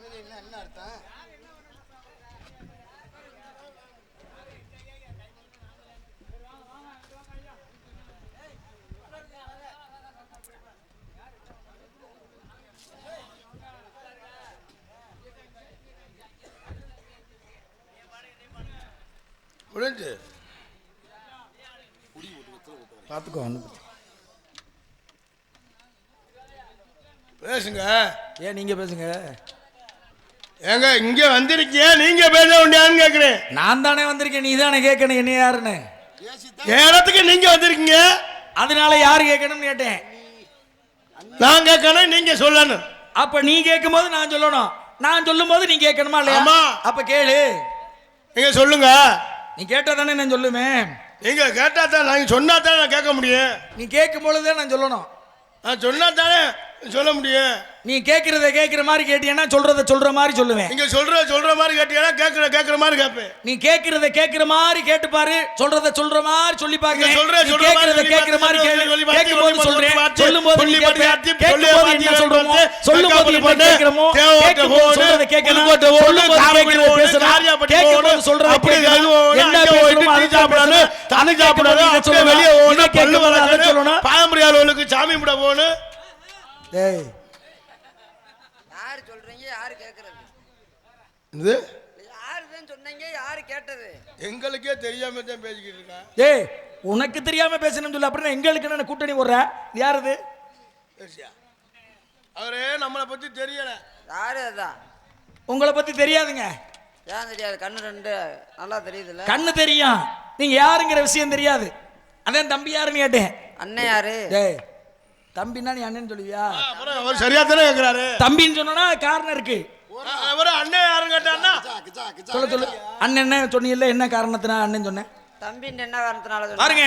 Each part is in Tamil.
தமிழ்ல என்ன அர்த்தம்? முடிஞ்சு பார்த்துக்கோ ஒன்று பேசுங்க. ஏன் நீங்கள் பேசுங்க? ஏங்க இங்க வந்திருக்கீங்க நீங்க பேச வேண்டியான்னு கேக்குறேன். நான் தானே வந்திருக்கேன் நீ தானே கேட்கணும் என்ன யாருன்னு? என் இடத்துக்கு நீங்க வந்திருக்கீங்க? அதனால யாரு கேட்கணும்னு கேட்டேன். நான் கேட்கணும் நீங்க சொல்லணும். அப்ப நீ கேட்கும் போது நான் சொல்லணும். நான் சொல்லும் போது நீ கேட்கணுமா இல்லையா. அப்ப கேளு. நீங்க சொல்லுங்க. நீ கேட்டா தானே நான் சொல்லுவேன். நீங்க கேட்டா தான் நாங்க சொன்னா தானே நான் கேட்க முடியும். நீ கேட்கும் பொழுதுதான் நான் சொல்லணும். நான் சொன்னா தானே சொல்ல முடியும்? நீ கேட்கறத கேட்கிற மாதிரி கேட்டீங்கன்னா சொல்றத சொல்ற மாதிரி சொல்லுவேன். நீங்க சொல்ற சொல்ற மாதிரி கேட்டீங்கன்னா கேட்கற கேட்கற மாதிரி கேட்பேன் நீ கேட்கறத கேட்கிற மாதிரி கேட்டு பாரு சொல்றத சொல்ற மாதிரி சொல்லி பாக்க சொல்ற சொல்ற மாதிரி கேட்கறத கேட்கிற மாதிரி கேட்கும் போது சொல்றேன். சொல்லி சொல்லும் போது சொல்லி கேட்கும் போது என்ன சொல்றோமோ சொல்லும் போது என்ன கேட்கிறோமோ கேட்கும் போது சொல்றத கேட்கணும் சொல்லும் போது கேட்கிறத பேசணும் கேட்கும் போது சொல்றத அப்படி கேட்கணும் என்ன போயிட்டு அதை சாப்பிடணும், பேசணும். வெளியே இதை பல்லு கேட்கும் போது அதை விளக்கணும், சொல்லணும் பாரம்பரிய சாமி கும்பிட போகணும். டேய். யாரு சொல்றீங்க? யாரு கேக்குறது? இது யாரு தான் சொன்னீங்க? யாரு கேட்டது? எங்களுக்கே தெரியாம தான் பேசிக்கிட்டு டேய் உனக்கு தெரியாம பேசணும்னு சொல்லு. அப்புறம் எங்களுக்கு என்ன கூட்டணி போடுற? இது யாருது? பேசியா? அவரே நம்மளை பத்தி தெரியல. யாரு அதான் உங்களை பத்தி தெரியாதுங்க. ஏன் தெரியாது? கண்ணு ரெண்டு நல்லா தெரியுதுல்ல. கண்ணு தெரியும். நீங்க யாருங்கிற விஷயம் தெரியாது. அதான் தம்பி யாருன்னு கேட்டேன். அண்ணன் யாரு? டேய் தம்பின்னா நீ அண்ணன் சொல்லுவியா? அப்புறம் அவர் சரியா தானே தம்பின்னு சொன்னா காரணம் இருக்கு. அவர் அண்ணன் யாரும் கேட்டான்னா சொல்ல சொல்லு. அண்ணன் என்ன சொன்னீங்கல்ல என்ன காரணத்தினா அண்ணன் சொன்னேன் தம்பின்னு என்ன காரணத்தினால? பாருங்க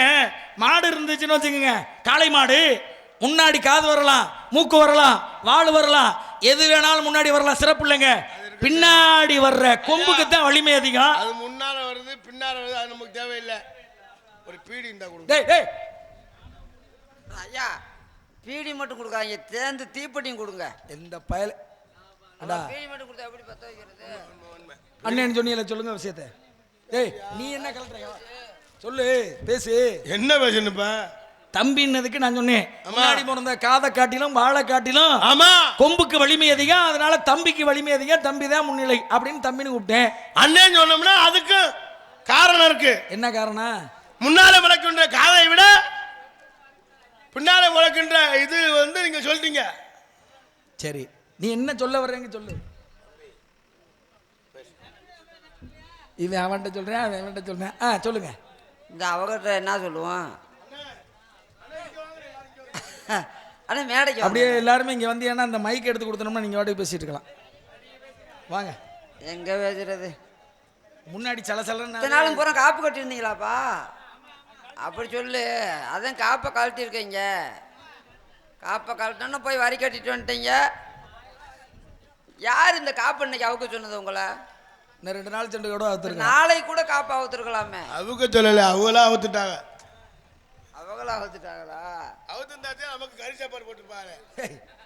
மாடு இருந்துச்சுன்னு வச்சுக்கோங்க. காளை மாடு முன்னாடி காது வரலாம் மூக்கு வரலாம் வால் வரலாம் எது வேணாலும் முன்னாடி வரலாம் சிறப்பு இல்லைங்க. பின்னாடி வர்ற கொம்புக்கு தான் வலிமை அதிகம். அது முன்னால வருது பின்னால வருது அது நமக்கு தேவையில்லை. ஒரு பீடி இருந்தா கொடுங்க. டேய் டேய். ஐயா பீடி மட்டும் கொடுக்காங்க தேர்ந்து தீப்பெட்டியும் கொடுங்க. எந்த பயல அடா பீடி மட்டும் கொடுத்தா எப்படி பத்த வைக்கிறது? அண்ணன் சொன்னீங்கல்ல? சொல்லுங்க விஷயத்த. டேய் நீ என்ன கலட்டுற? சொல்லு பேசு. என்ன பேசணுப்ப தம்பின்னதுக்கு நான் சொன்னேன். முன்னாடி பிறந்த காதை காட்டிலும் வாழை காட்டிலும் ஆமா. கொம்புக்கு வலிமை அதிகம் அதனால தம்பிக்கு வலிமை அதிகம் தம்பி தான் முன்னிலை அப்படின்னு தம்பின்னு கூப்பிட்டேன். அண்ணன் சொன்னோம்னா அதுக்கு காரணம் இருக்கு. என்ன காரணம்? முன்னால முளைக்கின்ற காதை விட பின்னால முளைக்கின்ற இது வந்து நீங்க சொல்லிட்டீங்க சரி நீ என்ன சொல்ல வர்றேங்க சொல்லு. இவன் அவன்கிட்ட சொல்றேன் அவன் அவன்கிட்ட சொல்றேன். ஆ சொல்லுங்க. இந்த அவகிட்ட என்ன சொல்லுவான்? அண்ணா மேடைக்கு அப்படியே எல்லாருமே இங்க வந்து ஏன்னா அந்த மைக் எடுத்து கொடுத்தோம்னா நீங்க வாட்டுக்கு பேசிட்டு இருக்கலாம். வாங்க. எங்க பேசுறது? முன்னாடி சலசலன்னு நாளும் பூரா காப்பு கட்டியிருந்தீங்களாப்பா? அப்படி சொல்லு. அதான் காப்பை கழட்டியிருக்கீங்க. காப்பை கழட்டணும்னு போய் வரி கட்டிட்டு வந்துட்டீங்க. யார் இந்த காப்பு இன்னைக்கு அவுக்க சொன்னது உங்களை? இன்னும் ரெண்டு நாள் சென்று கூட அவுத்துருக்கேன். நாளைக்கு கூட காப்பு அவுத்துருக்கலாமே. அவங்க சொல்லல அவங்களா அவுத்துட்டாங்க. அவங்களா அவுத்துட்டாங்களா? அவுத்துந்தாச்சே நமக்கு கறி சாப்பாடு போட்டுப்பாரு.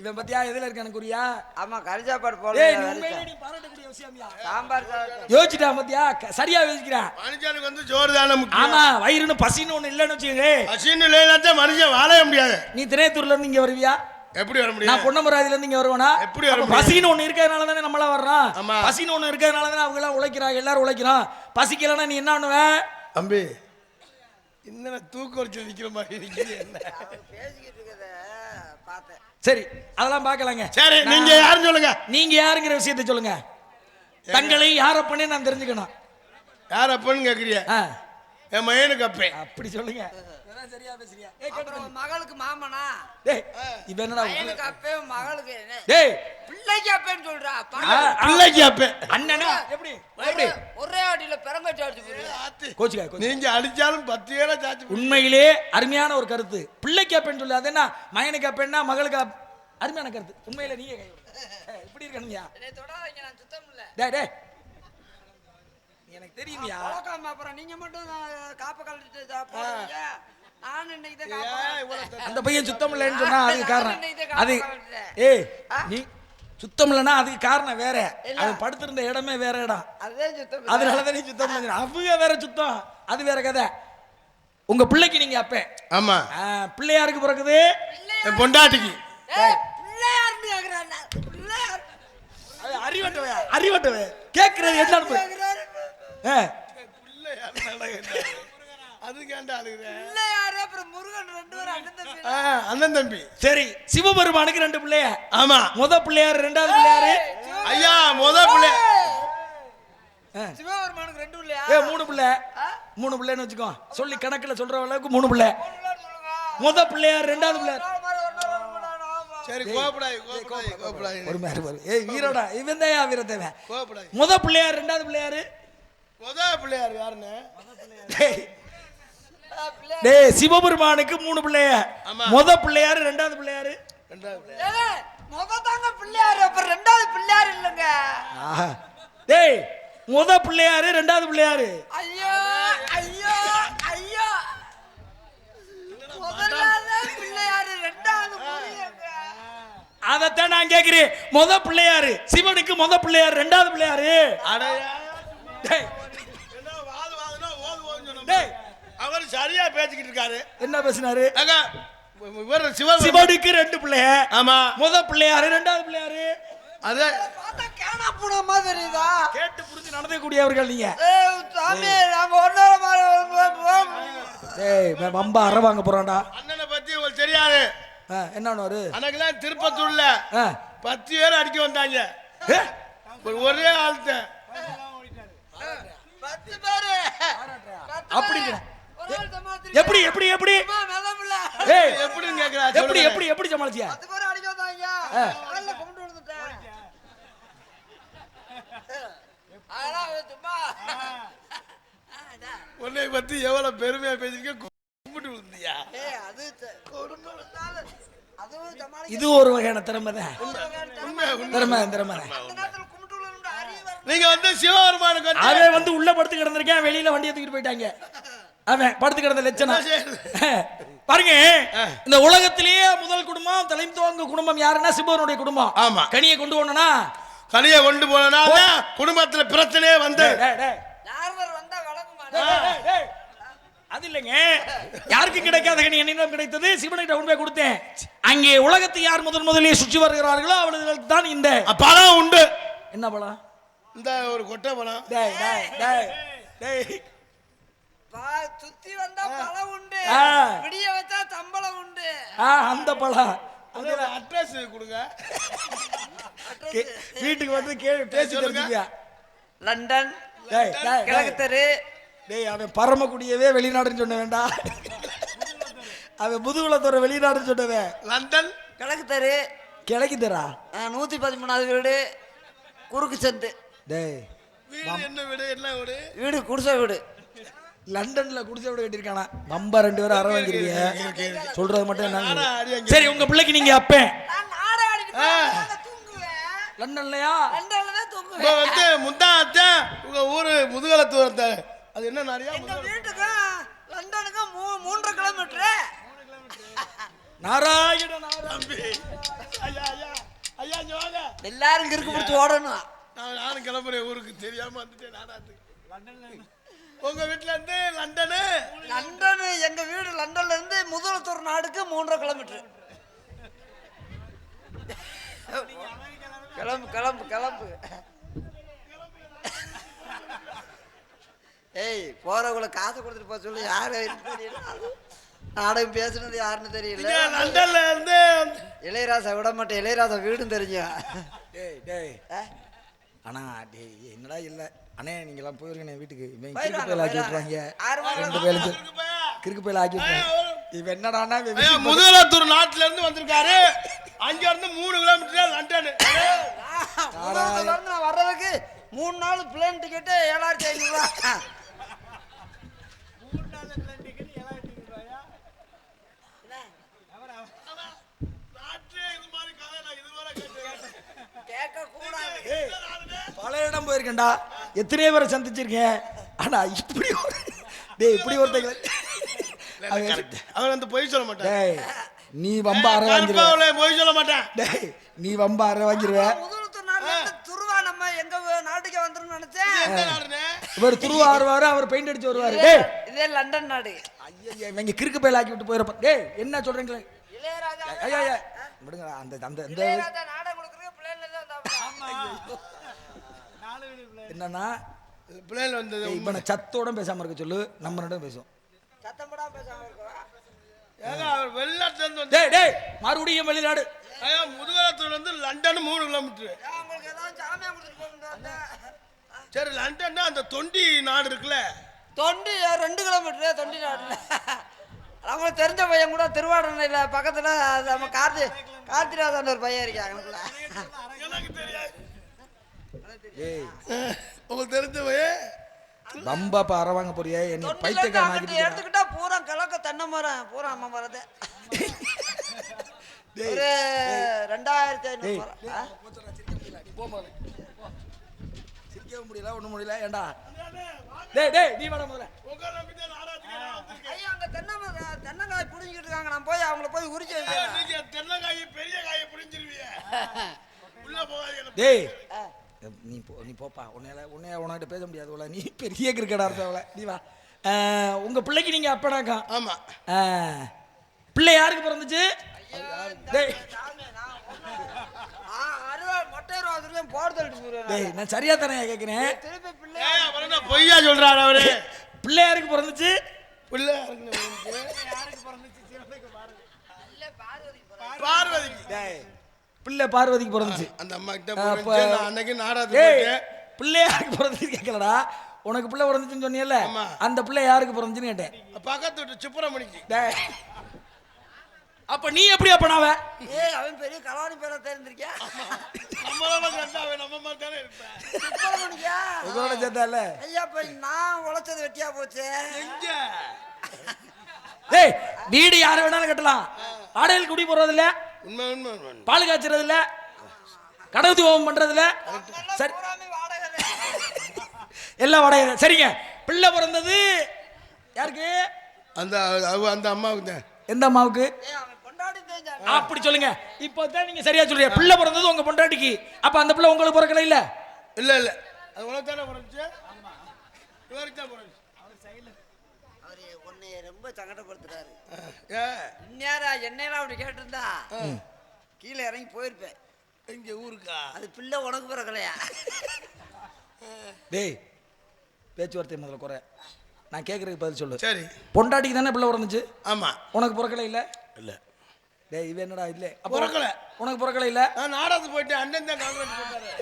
இவன் பத்தியா? எதுல இருக்கானு குறியா ஆமா கறி சாப்பாடு ஏய் நீ போடல உண்மையிலே நீ பாராட்டக்கூடிய விஷயம்யா சாம்பார் சாதம். யோசிச்சிட்டான் பத்தியா? சரியா யோசிக்கிறான் மனுஷனுக்கு வந்து சோறு தானே முக்கியம். ஆமா வயிறுன்னு பசின்னு ஒண்ணு இல்லைன்னு வச்சுக்கோங்க. பசின்னு இல்லைன்னா மனுஷன் வாழவே முடியாது. நீ திரையத்தூர்ல இருந்து இங்க வருவியா? எப்படி வர நான் முடியும் பொன்னமராதில இருந்து இங்க வருவேனா? எப்படி வர? பசின்னு ஒண்ணு இருக்கிறதுனால தானே நம்மளா வர்றோம். ஆமா. பசின்னு ஒண்ணு இருக்கிறதுனால தானே அவங்க எல்லாம் உழைக்கிறாங்க எல்லாரும் உழைக்கிறோம். பசிக்கலன்னா நீ என்ன பண்ணுவ? தம்பி என்ன தூக்க வச்சு நிக்கிற மாதிரி என்ன? பேசிக்கிட்டு சரி அதெல்லாம் பார்க்கலாங்க. சரி நீங்க யாருன்னு சொல்லுங்க. நீங்க யாருங்கிற விஷயத்தை சொல்லுங்க. தங்களை யாரப்பனே நான் தெரிஞ்சுக்கணும். யார் அப்பன்னு கேக்குறிய என் மயனுக்கு அப்பேன் அப்படி சொல்லுங்க. மகளுக்கு மாமனா? டேய் இவன் என்னடா அப்பே மகளுக்கு. என்ன? டேய் பிள்ளைக்கு அப்பேன்னு சொல்றா. பிள்ளைக்கு அண்ணனா? எப்படி? எப்படி? ஒரே- அடியில அடிச்சு போயிரு கோச்சுக்கா கோச்சு நீங்க அடிச்சாலும் பத்து போடு. உண்மையிலே அருமையான ஒரு கருத்து. பிள்ளைக்கு அப்பேன்னு சொல்லு அது என்ன? மகனுக்கு அப்பேன்னா மகளுக்கு அருமையான கருத்து. உண்மையில நீங்க கை விடு. ஏய், இப்படி இருக்கணும்யா தொடாதீங்க நான் சுத்தம் இல்ல. டேய் டேய். நீ எனக்கு தெரியுமியா? அப்புறம் நீங்க மட்டும் காப்பை போறீங்க தப்பு? அந்த பையன் சுத்தம் இல்லைன்னு சொன்னா அதுக்கு காரணம். அது ஏய் நீ சுத்தம் இல்லைன்னா அதுக்கு காரணம் வேற. அவன் படுத்திருந்த இடமே வேற இடம். அதனால தான் நீ சுத்தம் அவங்க வேற சுத்தம். அது வேற கதை. உங்க பிள்ளைக்கு நீங்க அப்ப ஆமா. பிள்ளையாருக்கு பிறகுது என் பொண்டாட்டிக்கு. அறிவட்டவே அறிவட்டவே கேட்கறது என்னன்னு போய். கேக்குறாரு. ஆ, அதுக்கு ஏன்டா அழுகுற பிள்ளையாரு, அப்புறம் முருகன் ரெண்டு பேரும் அண்ணன் தம்பி. அண்ணன் தம்பி. சரி சிவபெருமானுக்கு ரெண்டு பிள்ளைய. ஆமா முத பிள்ளையார் ரெண்டாவது பிள்ளையாரு. ஐயா முத பிள்ளை. சிவபெருமானுக்கு ரெண்டு ஏ மூணு பிள்ளை. மூணு பிள்ளைன்னு வச்சுக்கோ. சொல்லி கணக்குல சொல்ற அளவுக்கு மூணு பிள்ளை. முத பிள்ளையார் ரெண்டாவது பிள்ளையார். சரி கோபப்படாது கோபப்படாது. கோபப்படாது ஒரு மாதிரி ஏய் வீரோடா இவன் தான் வீரத்தேவன் முத பிள்ளையார் ரெண்டாவது பிள்ளையாரு? முத பிள்ளையார் யாருன்னு? டேய், சிவபெருமானுக்கு மூணு பிள்ளைய. ஆமா. முத பிள்ளையாரு ரெண்டாவது பிள்ளையாரு. ரெண்டாவது பிள்ளை. ஏலே, முத தாங்க பிள்ளையாரு அப்புறம் ரெண்டாவது பிள்ளையார் இல்லைங்க. ஆஹா. டேய் முத பிள்ளையாரு ரெண்டாவது பிள்ளையாரு. ஐயோ ஐயோ ஐயோ. பிள்ளையாரு ரெண்டாவது அதைத்தான் நான் கேக்குறேன். முத பிள்ளையாரு சிவனுக்கு முத பிள்ளையார் ரெண்டாவது பிள்ளையாரு. அடையா டேய் அவர் சரியா பேசிக்கிட்டு இருக்காரு. என்ன பேசினாரு? அங்க இவர் சிவன் சிவனுக்கு ரெண்டு பிள்ளைய ஆமா. முத பிள்ளையாரு ரெண்டாவது பிள்ளையாரு. அது பார்த்தா கேனா போன மாதிரி தெரியுதா? கேட்டு புரிஞ்சு நடந்தக்கூடியவர்கள் நீங்க. ஏய் சாமி நாங்க ஒன்னோட இவன் வம்பா அற வாங்க போறான்டா. அண்ணனை பத்தி உங்களுக்கு தெரியாது. ஆ, என்ன ஒரு அன்னைக்கெல்லாம் திருப்பத்தூர்ல ஆ. பத்து பேர் அடிக்க வந்தாங்க. ஒரு ஒரே ஆள்கிட்ட. பத்து பேரு. அப்படிங்கிற. எப்படி எப்படி எப்படி? அம்மா, நல்ல பிள்ளை. ஏய் எப்படின்னு கேக்குறா எப்படி எப்படி எப்படி சமாளிச்சியா? உன்னை பத்தி எவ்வளவு பெருமையா பேசிருக்க கும்பிட்டு விழுந்தியா? இது ஒரு வகையான திறமை தான். திறமை. திறமை. நீங்க வந்து சிவபெருமானுக்கு அவன் வந்து உள்ள படுத்து கிடந்திருக்கேன் வெளியில வண்டியை தூக்கிட்டு போயிட்டாங்க. அவன் படுத்து கிடந்த லட்சணம்? பாருங்க இந்த உலகத்திலேயே முதல் குடும்பம் தலைத்துவங்க குடும்பம் யாருன்னா சிவனுடைய குடும்பம். ஆமா. கனியை கொண்டு போனா கனியை கொண்டு போனனால குடும்பத்துல பிரச்சனையே வந்து. நாரதர் வந்தா விளங்குமா? அது இல்லைங்க. யாருக்கும் கிடைக்காத கனி என்னிடம் கிடைத்தது சிவனுக்கு உண்மை கொடுத்தேன். அங்கே உலகத்தை யார் முதன் முதலில் சுற்றி வருகிறார்களோ அவர்களுக்கு தான் இந்த. பழம் உண்டு. என்ன பழம்? இந்த ஒரு கொட்டை பழம். டேய் டேய் டேய். சுத்தி வந்தா பழம் உண்டு. ஆ. விடிய வச்சா தம்பளம் உண்டு. ஆ அந்த பழம். அட்ரஸ் கொடுங்க. வீட்டுக்கு வந்து கே பேசி. தெரிஞ்சுக்கியா? லண்டன் டேய் டேய், கிழக்கு டேய். தெரு டேய் அவன் பரமக்குடியவே வெளிநாடுன்னு சொன்ன வேண்டாம் அவன் முதுகுலத்தோட வெளிநாடுன்னு சொன்னவன். லண்டன். கிழக்கு தெரு கிழக்கு தரா ஆ, நூத்தி பதிமூணாவது வீடு. குறுக்கு சந்து. டேய் வீடு என்ன வீடு? என்ன வீடு? வீடு குடிசை வீடு. லண்டன்ல குடிசை விட கட்டியிருக்கானா? நம்ப ரெண்டு பேரும் அற வாங்கிருக்கீங்க சொல்றது மட்டும் என்ன. சரி உங்க பிள்ளைக்கு நீங்க அப்பேன் லண்டன்லயா? லண்டன்ல தான் இப்ப வந்து முந்தாத்த உங்க ஊரு முதுகலத்தூரத்த. அது என்ன நிறைய எங்க வீட்டுக்கும் லண்டனுக்கும் மூ மூன்றரை கிலோமீட்டரு. நாராயண தம்பி. ஐயா ஐயா. ஐயா இங்க வாங்க. எல்லாரும் கிறுக்கு பிடிச்சி ஓடணும். நான் நானும் கிளம்புறேன். ஊருக்கு தெரியாம வந்துட்டேன் நானாத்து உங்க வீட்டுல இருந்து லண்டனு? லண்டன் எங்க வீடு லண்டன்ல இருந்து முதலத்தூர் நாடுக்கு மூன்றரை கிலோமீட்டர். கிளம்பு கிளம்பு கிளம்பு. ஏய் போறவங்கள காசு கொடுத்துட்டு போக சொல்லி. யாரு தெரியல நாடகம் பேசுனது யாருன்னு தெரியல. லண்டன்ல இருந்து இளையராசா விட மாட்டேன். இளையராசா வீடும் தெரியும். டேய் டேய். ஆ? அண்ணா டேய் என்னடா இல்ல? அண்ணே நீங்க எல்லாம் போயிருக்கேன் வீட்டுக்கு. இவன் கிறுக்கு பையில ஆக்கி மாதம் ரெண்டு பேருக்கு கிறுக்கு பையில ஆக்கி இவன் இவன் முதுகலத்தூர் நாட்டுல இருந்து வந்திருக்காரு. அங்க இருந்து மூணு கிலோமீட்டர் லண்டனு நான் வர்றதுக்கு மூணு நாள் பிளேன் டிக்கெட்டு ஏழாயிரத்தி ஐநூறுரூவா நாட்டிலே இது மாதிரி கதை நான் இதுவரை கேட்டேன். கேட்க கூடாது ஏய், பல இடம் போயிருக்கேன்டா. எத்தனையோ பேரை சந்திச்சிருக்கேன். ஆனா இப்படி ஒரு டேய் இப்படி ஒருத்தங்க. அவர் வந்து பொய் சொல்ல மாட்டார் டேய் நீ வம்ப அரை வாங்கிருவ. போய் சொல்ல மாட்டேன். டேய் நீ வம்ப அரை வாங்கிருவ. துருவா நம்ம எங்க நாட்டுக்கு வந்துரும் நினைச்சேன்? இவர் துருவா வருவாரு அவர் பெயிண்ட் அடிச்சு வருவாரு. டேய். இதே லண்டன் நாடு. ஐயா இவங்க கிறுக்கு பயில ஆக்கி விட்டு போயிடப்ப டேய் என்ன சொல்றீங்களே? இளையராஜா ஐயா ஐயா விடுங்க அந்த அந்த இந்த இளையராஜா நாடகம் கொடுக்குறது பிள்ளைல தான் என்னன்னா பிள்ளைகள் வந்தது ஏய், இவனை சத்தோட பேசாம இருக்க சொல்லு நம்ம ரெண்டும் பேசும் சத்தம் போடாம பேசாம இருக்கவா? ஏங்க அவர் வெளிநாட்டுல இருந்து வந்து டேய் டேய் மறுபடியும் வெளிநாடு. முதுகலத்துல இருந்து லண்டன் மூணு கிலோமீட்டர் சரி லண்டன்னா அந்த தொண்டி நாடு இருக்குல்ல. தொண்டி ரெண்டு கிலோமீட்டர் தொண்டி நாடுல நம்மளுக்கு தெரிஞ்ச பையன் கூட திருவாடனையில் பக்கத்தில் நம்ம கார்த்தி கார்த்திராஜன் ஒரு பையன் இருக்காங்க எனக்கு தெரியாது. ஏய். உங்களுக்கு தெரிஞ்சவையே ரொம்ப அப்ப அரை வாங்க போறியே என்ன பைத்தியக்காரன் எடுத்துக்கிட்டா பூரா கிழக்க தென்னை மரம் பூரா அம்மா மரத்தை. ஒரு ரெண்டாயிரத்தி ஐநூறு? சிரிக்கவும் முடியல ஒண்ணும் முடியல ஏண்டா? டேய் டேய் நீ வாடா முதல்ல. ஐயா அங்க தென்னை தென்னங்காய் புடிங்கிட்டு இருக்காங்க. நான் போய் அவங்கள போய் உரிச்சு. நீங்க தென்னங்காய் பெரிய காயை புரிஞ்சிருவீங்க உள்ள போகாதீங்க டேய். ஆ. நீ போ நீ போப்பா. உன்னையால உன்னைய உனக்கிட்ட பேச முடியாது உள்ள நீ பெரிய கிரிக்கெட் ஆடுறவள நீ வா. ஆ, உங்க பிள்ளைக்கு நீங்க அப்பனாக்கா? ஆமா. ஆ, பிள்ளை யாருக்கு பிறந்துச்சு? நான் சரியா தானே கேட்குறேன் திருப்பி பிள்ளை ஏய் அப்புறம் என்ன பொய்யா சொல்றாரு அவரு? பிள்ளை யாருக்கு பிறந்துச்சு? பிள்ளை பார்வதிக்கு. டேய் பிள்ளை பார்வதிக்கு பிறந்துச்சு. அந்த அம்மா கிட்ட அப்ப- அன்னைக்கு நாடாத்துக்கு டேய் போயிட்டேன் பிள்ளை யாருக்கு பிறந்துச்சு கேட்கலடா உனக்கு பிள்ளை பிறந்துச்சுன்னு சொன்னியல்ல. அந்த பிள்ளை யாருக்கு பிறந்துச்சுன்னு கேட்டேன். பக்கத்து வீட்டு சுப்பிரமணிக்கு. அப்ப நீ எப்படி அப்பனாவ ஏய் அவன் பெரிய கலாணி பேரை தெரிஞ்சிருக்கியா? நம்ம தானே இருப்பேன் சுப்பிரமணியா உங்களோட சேர்த்தால ஐயா இப்ப நான் உழைச்சது வெட்டியா போச்சு? எங்க? டேய் வீடு யாரு வேணாலும் கட்டலாம். வாடகையில் குடி போறது இல்ல உண்மை உண்மை உண்மை. பால் காய்ச்சறது இல்ல கடவுத்தி ஹோமம் பண்றது இல்ல சரி. எல்லாம் வாடகை சரிங்க. பிள்ளை பிறந்தது யாருக்கு? அந்த அந்த அம்மாவுக்கு எந்த அம்மாவுக்கு? அப்படி சொல்லுங்க. இப்போ தான் நீங்க சரியா சொல்றீங்க. பிள்ளை பிறந்தது உங்க பொண்டாட்டிக்கு. அப்ப அந்த பிள்ளை உங்களுக்கு பிறக்கல இல்ல? இல்ல இல்ல. அது உனக்கு தானே பிறந்துச்சு? இவருக்கு தான் பிறந்துச்சு. உன்னை ரொம்ப சங்கடப்படுத்துறாரு. ஏ? இந்நேரா என்னையெல்லாம் அப்படி கேட்டிருந்தா? கீழே இறங்கி போயிருப்பேன். இங்க ஊருக்கா? அது பிள்ளை உனக்கு பிறக்கலையா? டேய் பேச்சுவார்த்தை முதல்ல குறை. நான் கேட்கறதுக்கு பதில் சொல்லு. சரி. பொண்டாட்டிக்கு தானே பிள்ளை பிறந்துச்சு? ஆமா. உனக்கு பிறக்கல இல்ல? இல்ல. டேய் இவன் என்னடா இல்ல? அப்ப பிறக்கல. உனக்கு பிறக்கல இல்ல? நான் நாடாத்து போயிட்டேன். அண்ணன் தான் காங்கிரஸ் போட்டாரு.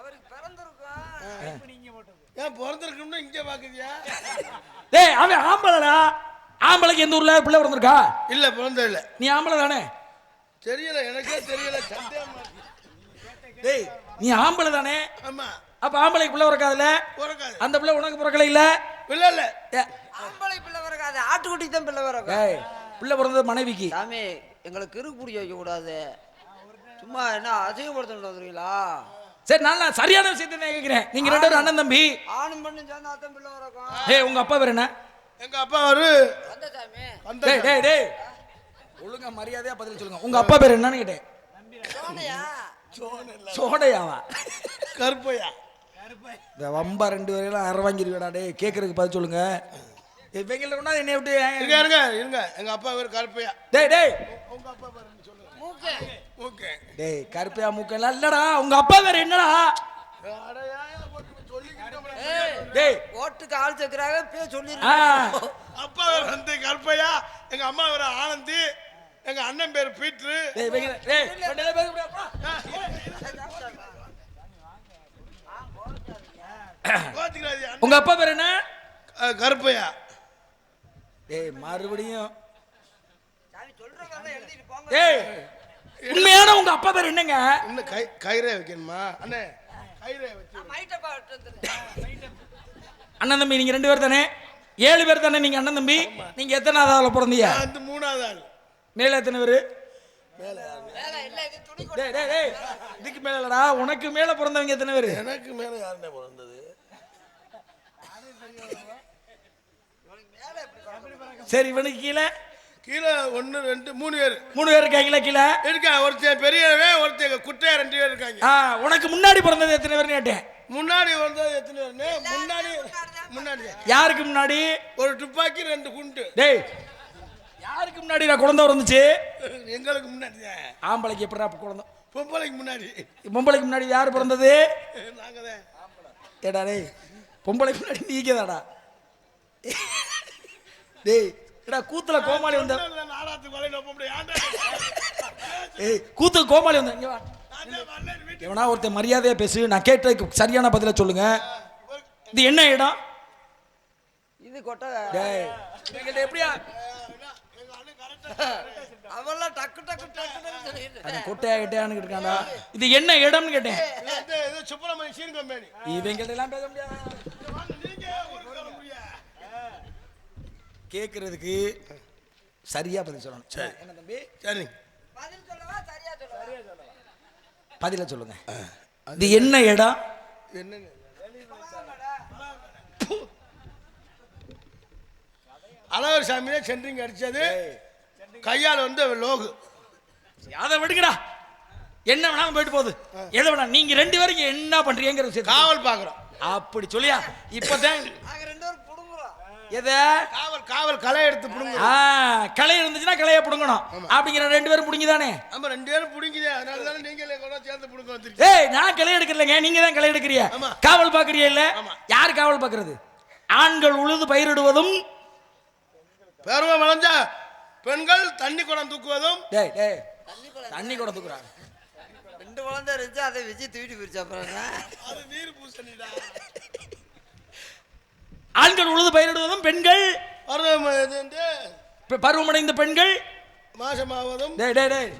அவருக்கு பிறந்திருக்கும். ஏன் பிறந்திருக்கணும்னு இங்க பாக்குதியா டேய் அவன் ஆம்பளடா. ஆம்பளைக்கு எந்த ஊர்ல பிள்ளை பிறந்திருக்கா? இல்ல பிறந்த இல்ல நீ ஆம்பளை தானே? தெரியல எனக்கே தெரியல சந்தேகமா இருக்கு. டேய் நீ ஆம்பளை தானே? ஆமா. அப்ப ஆம்பளைக்கு பிள்ளை பிறக்காதுல பிறக்காது. அந்த பிள்ளை உனக்கு பிறக்கல இல்ல? இல்ல. இல்ல ஆம்பளை பிள்ளை பிறக்காது ஆட்டுக்குட்டி தான் பிள்ளை பிறக்கும். டேய் பிள்ளை பிறந்தது மனைவிக்கு. சாமி எங்களுக்கு கிறுக்கு பிடிக்க வைக்க கூடாது சும்மா என்ன அசிங்கப்படுத்த வந்துருக்கீங்களா சரி நான் நான் சரியான விஷயத்தை தான் கேட்கிறேன் நீங்க ரெண்டு பேரும் அண்ணன் தம்பி. ஆணும் பண்ணு சேர்ந்தா தான் பிள்ளை பிறக்கும் டேய் உங்க அப்பா பேர் என்ன? எங்க அப்பா அந்த டேய் டேய் டேய். ஒழுங்கா மரியாதையா பதில் சொல்லுங்க. உங்க அப்பா பேர் என்னன்னு கேட்டேன். சோனையா? சோடையாவா? கருப்பையா? இந்த வம்பா ரெண்டு பேரையும் அரை வாங்கிருக்கடா டேய். கேட்கறதுக்கு பதில் சொல்லுங்க. இவங்கள என்னை விட்டு இருங்க இருங்க இருங்க. எங்க அப்பா பேர் கருப்பையா. டேய் டேய். உங்க அப்பா பேர் என்ன சொல்லுங்க மூக்கு ஓகே டேய் கருப்பையா மூக்கெல்லாம் இல்லடா உங்க அப்பா பேர் என்னடா? டேய். ஓட்டுக்கு ஆள் சேர்க்கிறாங்க பேர் அப்பா பேர் வந்து கருப்பையா எங்க அம்மா பேர் ஆனந்தி எங்க அண்ணன் பேர் பீட்ரு. உங்க அப்பா பேர் என்ன? கருப்பையா. டேய் மறுபடியும். சாமி உண்மையான உங்க அப்பா பேர் என்னங்க? இன்னும் கை கயிறே வைக்கணுமா? அண்ணே கயிறே அண்ணன் தம்பி நீங்க ரெண்டு பேர் தானே? ஏழு பேர் தானே நீங்க அண்ணன் தம்பி? நீங்க எத்தனாவது ஆள பிறந்தீங்க? வந்து மூணாவது ஆள். மேல எத்தனை பேரு? வேலை இல்ல இது துணி டேய் டேய் டேய் இதுக்கு மேல இல்லடா. உனக்கு மேல பிறந்தவங்க எத்தனை பேரு? எனக்கு மேல யாருண்ணே பிறந்தது? சரி இவனுக்கு கீழே கீழே ஒன்று ரெண்டு மூணு பேர். மூணு பேர் இருக்காங்களா கீழே? இருக்கா ஒருத்தன் பெரியவன் ஒருத்தன் குட்டையா ரெண்டு பேர் இருக்காங்க. ஆ உனக்கு முன்னாடி பிறந்தது எத்தனை பேர் கேட்டேன். முன்னாடி வந்தது எத்தனை பேருன்னு? முன்னாடி முன்னாடி. யாருக்கு முன்னாடி? ஒரு துப்பாக்கி ரெண்டு குண்டு. டேய் யாருக்கு முன்னாடி நான் குழந்தை பிறந்துச்சு? எங்களுக்கு முன்னாடி ஆம்பளைக்கு எப்படா குழந்தை? பொம்பளைக்கு முன்னாடி. பொம்பளைக்கு முன்னாடி யார் பிறந்தது? நாங்கள் தான். ஏடா டேய் பொம்பளைக்கு முன்னாடி நீங்கதாடா டேய் ஏடா கூத்துல கோமாளி வந்த ஏய் கூத்துல கோமாளி வந்த இங்க வா. எவனா ஒருத்தன் மரியாதையா பேசு நான் கேட்டதுக்கு சரியான பதில சொல்லுங்க. இது என்ன இடம்? இது கொட்டை. டேய் எங்கள்ட்ட எப்படியா? அவெல்லாம் டக்கு டக்கு டக்கு கொட்டையா கிட்டையான்னு இருக்காண்டா இது என்ன இடம்னு கேட்டேன். இது சுப்பிரமணிய சீன் கம்பெனி இவங்கள்ட்ட எல்லாம் பேச முடியாது. கேட்கறதுக்கு சரியா பதில் சொல்லணும். சரி. என்ன தம்பி? சரி. பதில் சொல்லவா சரியா சொல்லவா? பதில சொல்லுங்க. இது என்ன இடம் என்னங்க அழகர் சாமியே சென்ட்ரிங் அடிச்சது. கையால் வந்து லோகு. அதை விடுங்கடா. என்ன வேணாலும் போயிட்டு போகுது. எதை வேணா நீங்க ரெண்டு பேரும் என்ன பண்றீங்கிற விஷயம் காவல் பார்க்குறோம். அப்படி சொல்லியா? இப்பதான் நாங்க ரெண்டு பேரும் புடுங்குறோம் எதை? காவல் காவல் களை எடுத்து பிடுங்க களை இருந்துச்சுன்னா களைய புடுங்கணும். அப்படிங்கிற ரெண்டு பேரும் புடுங்கிதானே? நம்ம ரெண்டு பேரும் பிடிக்குதே அதனால தானே நீங்களே கூட சேர்ந்து பிடுங்க வந்திருக்கீங்க. ஏய் நான் களை எடுக்கலங்க நீங்க தான் களை எடுக்கிறிய ஆமா. காவல் பாக்குறிய இல்ல? ஆமா. யார் காவல் பாக்குறது ஆண்கள் உழுது பயிரிடுவதும் பருவம் விளைஞ்சா பெண்கள் தண்ணி குடம் தூக்குவதும் டேய் டேய். தண்ணி கூட தூக்குறாங்க. ரெண்டு குழந்தை இருந்துச்சு அதை விஜய் தூக்கிட்டு போயிருச்சு அப்புறம்? அது நீர் பூசணிடா. ஆண்கள் உழுது பயிரிடுவதும் பெண்கள். பருவமடைந்த பெண்கள். மாசமாவதும் டேய் டேய் டேய்.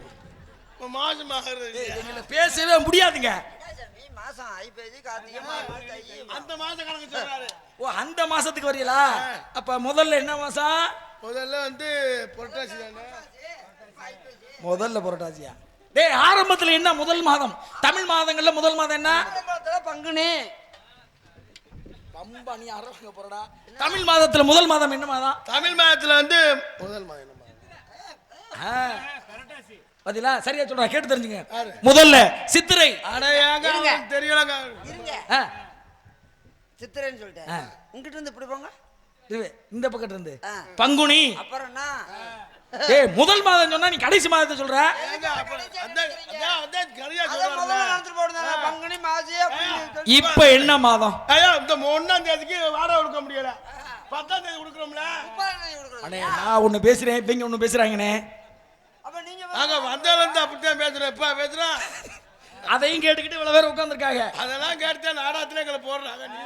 மாசமாகிறது. எங்களை பேசவே முடியாதுங்க. மாசம் அந்த மாச கணக்கு சொல்றாரு. ஓ அந்த மாசத்துக்கு வரீங்களா? அப்ப முதல்ல என்ன மாசம்? முதல்ல வந்து புரட்டாசி தானே. முதல்ல புரட்டாசியா? டேய் ஆரம்பத்துல என்ன முதல் மாதம்? தமிழ் மாதங்கள்ல முதல் மாதம் என்ன? பங்குனி. பம்பா நீ அரவங்க போறடா. தமிழ் மாதத்துல முதல் மாதம் என்ன மாதம்? தமிழ் மாதத்துல வந்து முதல் மாதம் என்ன மாதம்? பாத்தீங்களா? சரியா சொல்றா கேட்டு தெரிஞ்சுங்க. யாரு? முதல்ல சித்திரை. அட ஏங்க இருங்க. அவனுக்கு தெரியலங்க. சித்திரைன்னு சொல்லிட்டேன். உங்ககிட்ட இருந்து இப்படி போங்க. இந்த பக்கத்துல இருந்து. பங்குனி. அப்புறம் என்ன? ஏய் முதல் மாதம் சொன்னா நீ கடைசி மாதத்தை சொல்ற? இப்ப என்ன மாதம்? இந்த ஒன்னாம் தேதிக்கு வாடகை கொடுக்க முடியல. பத்தாம் தேதி கொடுக்குறோம்ல. அண்ணே நான் ஒண்ணு பேசுறேன் இவங்க ஒண்ணு பேசுறாங்கண்ணே. அப்ப நீங்க இருந்து அப்படித்தான் பேசுறோம். எப்ப பேசுறோம் அதையும் கேட்டுக்கிட்டு இவ்வளவு பேர் உட்காந்துருக்காங்க அதெல்லாம் கேட்டு நாடாத்துல எங்களை போடுறாங்க நீ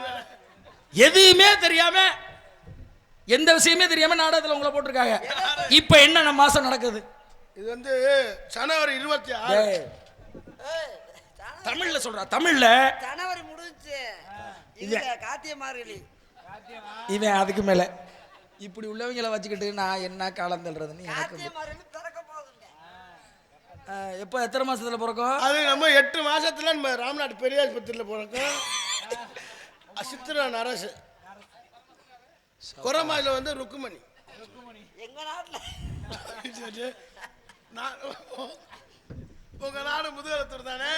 எதுவுமே தெரியாம எந்த விஷயமே தெரியாம நாடகத்துல உங்களை போட்டிருக்காங்க. இப்ப என்ன நம்ம மாசம் நடக்குது? இது வந்து ஜனவரி இருபத்தி ஆறு. தமிழ்ல சொல்றா தமிழ்ல. ஜனவரி முடிஞ்சுச்சு. இது கார்த்திகை மார்கழி. இவன் அதுக்கு மேல. இப்படி உள்ளவங்கள வச்சுக்கிட்டு நான் என்ன காலம் தள்ளுறதுன்னு எனக்கு எப்போ எத்தனை மாசத்துல பிறக்கும்? அது நம்ம எட்டு மாசத்துல நம்ம ராம்நாட் பெரியாஸ்பத்திரியில் போறோம் சித்திரன் அரசு குரமாயில வந்து ருக்குமணி எங்க நாட்டுல? சரி. நான் உங்க நாடு முதுகலத்தூர் தானே?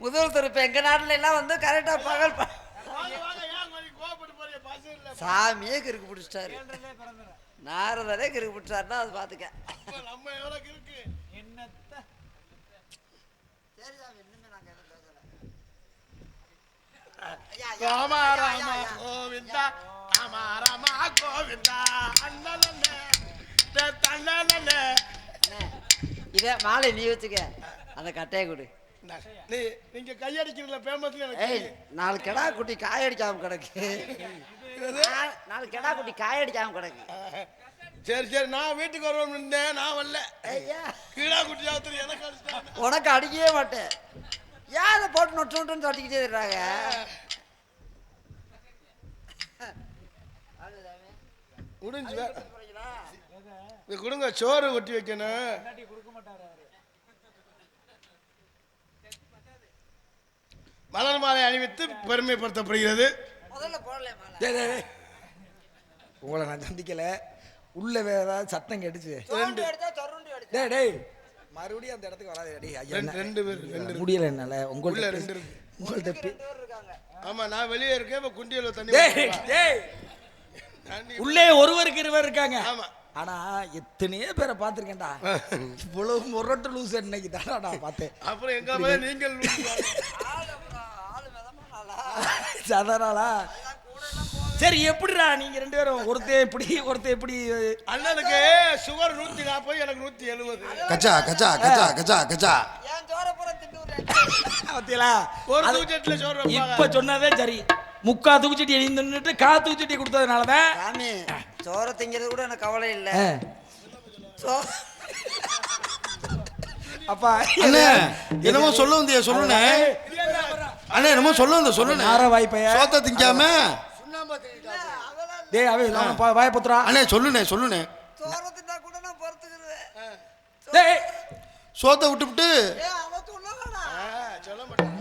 முதல் திருப்ப எங்க நாட்டுல எல்லாம் வந்து கரெக்டா பகல் சாமியே கிறுக்கு பிடிச்சிட்டாரு. நாரதரே கிறுக்கு பிடிச்சாருன்னா அது பாத்துக்க. அப்ப நம்ம எவ்வளவு இருக்கு? சரி சாமி இன்னுமே நாங்க எதுவும் பேசல ராம ராம கோவிந்தா. ராம ராம கோவிந்தா. அண்ணலண்ணே தண்ணலண்ணே இதே மாலை நீ வச்சுக்க. அந்த கட்டையை கொடு. நீ நீங்க கையடிக்கிறதுல ஃபேமஸ்ல எனக்கு ஏய். நாலு கெடா குட்டி காயடிக்காம கிடக்கு. நாலு கெடா குட்டி காயடிக்காம கிடக்கு. சரி சரி நான் வீட்டுக்கு வருவோம் இருந்தேன். நான் வரல. ஐயா. கீழா குட்டி எனக்கு. உனக்கு அடிக்கவே மாட்டேன். ஏன் அதை போட்டு நொட்டு நொட்டுன்னு தட்டிக்கிட்டே இருக்காங்க முடிஞ்சு இது கொடுங்க சோறு கொட்டி வைக்கணும். மலர் மாலை அணிவித்து பெருமைப்படுத்தப்படுகிறது. முதல்ல போடல மாலை டேய், டேய், டேய். உங்களை நான் சந்திக்கல. உள்ள வேற ஏதாவது சத்தம் கேட்டுச்சு. டேய். மறுபடியும் அந்த இடத்துக்கு வராது. ஐயா ரெண்டு பேர் ரெண்டு. முடியல என்னால. உங்கள்ட்ட ரெண்டு பேச- இருக்கு. உங்கள்ட்ட பே- ஆமா நான் வெளியே இருக்கேன் இப்ப குண்டியில தண்ணி டேய் ஊத்துவா. டேய். தண்ணி உள்ளே ஒருவருக்கு இருவர் இருக்காங்க. ஆமா. ஆனா எத்தனையோ பேரை பார்த்திருக்கேன்டா. இவ்வளவு முரட்டு லூஸ் இன்னைக்கு. தானடா நான் பார்த்தேன். அப்புறம் எங்க மேல நீங்கள் சதறாளா சரி எப்படிடா நீங்க ரெண்டு பேரும் ஒருத்தன் இப்படி ஒருத்தன் இப்படி அண்ணனுக்கு சுகர் நூத்தி நாற்பது எனக்கு நூத்தி எழுபது கச்சா கச்சா கச்சா கச்சா கச்சா பார்த்தீங்களா ஒரு தூக்கெட்டுல சோறு. இப்ப சொன்னதே சரி. முக்கா தூக்குச்சட்டி எழுந்துட்டு கா தூக்குச்சட்டி கொடுத்ததுனாலதான். சாமி சோற திங்கிறது கூட எனக்கு கவலை இல்லை. அப்பா அண்ணே என்னமோ சொல்ல வந்தியா சொல்லுனே அண்ணே. என்னமோ சொல்ல வந்த சொல்லுனே நார வாய்ப்பைய? சோத்த திங்காம டேய் பா- வாயை புத்துறா. அண்ணே சொல்லுனே சொல்லுனே சோற தின்னா கூட நான் பொறுத்துக்கிறேன். டேய் சோத்த விட்டுவிட்டு சொல்ல மாட்டேன்.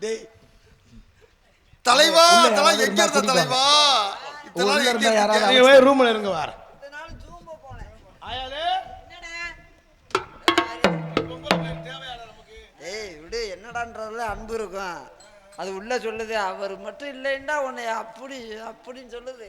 டேய் தலைவா யாராவது எங்க இருந்த தலைவா? இதெல்லாம் எங்க யாராவது ரூம்ல இருங்க வார இந்த நாள் ஜூம்போ போனேன் ஆயாலே என்னடா? உங்களுக்கு தேவையான நமக்கு. ஏய் விடு என்னடான்றதுல அன்பு இருக்கும். அது உள்ள சொல்லுது அவர் மட்டும் இல்லைன்னா உன்னை அப்படி அப்படின்னு சொல்லுது.